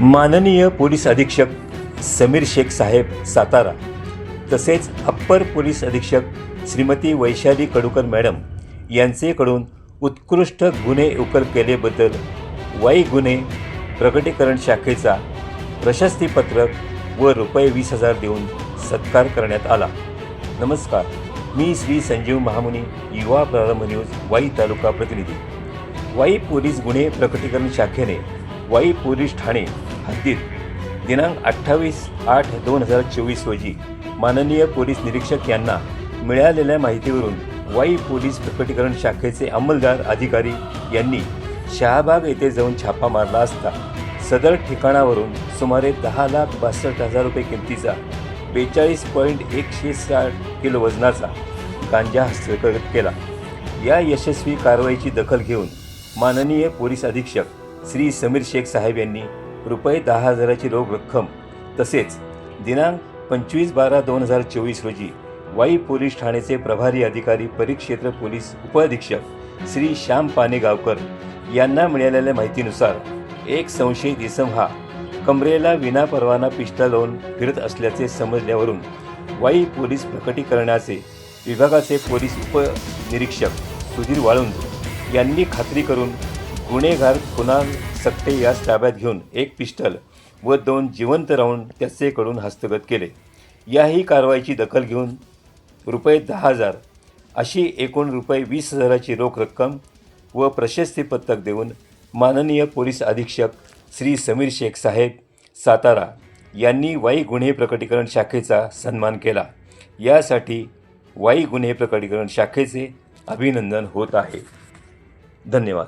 माननीय पोलीस अधीक्षक समीर शेख साहेब सातारा तसेच अप्पर पोलीस अधीक्षक श्रीमती वैशाली कडूकर मॅडम यांचेकडून उत्कृष्ट गुन्हे उकल केलेबद्दल वाई गुन्हे प्रकटीकरण शाखेचा प्रशस्तीपत्रक व रुपये वीस हजार देऊन सत्कार करण्यात आला. नमस्कार. मी श्री संजीव महामुनी युवा प्रारंभ न्यूज वाई तालुका प्रतिनिधी. वाई पोलीस गुन्हे प्रकटीकरण शाखेने वाई पोलीस ठाणे हद्दीत दिनांक अठ्ठावीस आठ दोन हजार चोवीस रोजी माननीय पोलीस निरीक्षक यांना मिळालेल्या माहितीवरून वाई पोलीस प्रकटीकरण शाखेचे अंमलदार अधिकारी यांनी शहाबाग येथे जाऊन छापा मारला असता सदर ठिकाणावरून सुमारे दहा लाख बासष्ट हजार रुपये किमतीचा बेचाळीस पॉईंट एकशे साठ किलो वजनाचा गांजा हस्तगत केला. या यशस्वी कारवाईची दखल घेऊन माननीय पोलीस अधीक्षक श्री समीर शेख साहेब यांनी रुपये दहा हजाराची रोख रक्कम तसेच दिनांक पंचवीस बारा दोन हजार चोवीस रोजी वाई पोलीस ठाण्याचे प्रभारी अधिकारी परिक्षेत्र पोलीस उपअधीक्षक श्री श्याम पानेगावकर यांना मिळालेल्या माहितीनुसार एक संशयित इसम हा कमरेला विनापरवाना पिस्टल लावून फिरत असल्याचे समजल्यावरून वाई पोलीस प्रकटीकरणाचे विभागाचे पोलीस उपनिरीक्षक सुधीर वाळुंज यांनी खात्री करून गुन्हेगार कुणाल सक्ते यास ताब्यात घेऊन एक पिस्टल व दोन जिवंत राहून त्याचेकडून हस्तगत केले. याही कारवाईची दखल घेऊन रुपये दहा हजार अशी एकूण रुपये वीस हजाराची रोख रक्कम व प्रशस्तीपत्रक देऊन माननीय पोलीस अधीक्षक श्री समीर शेख साहेब सातारा यांनी वाई गुन्हे प्रकटीकरण शाखेचा सन्मान केला. यासाठी वाई गुन्हे प्रकटीकरण शाखेचे अभिनंदन होत आहे. धन्यवाद.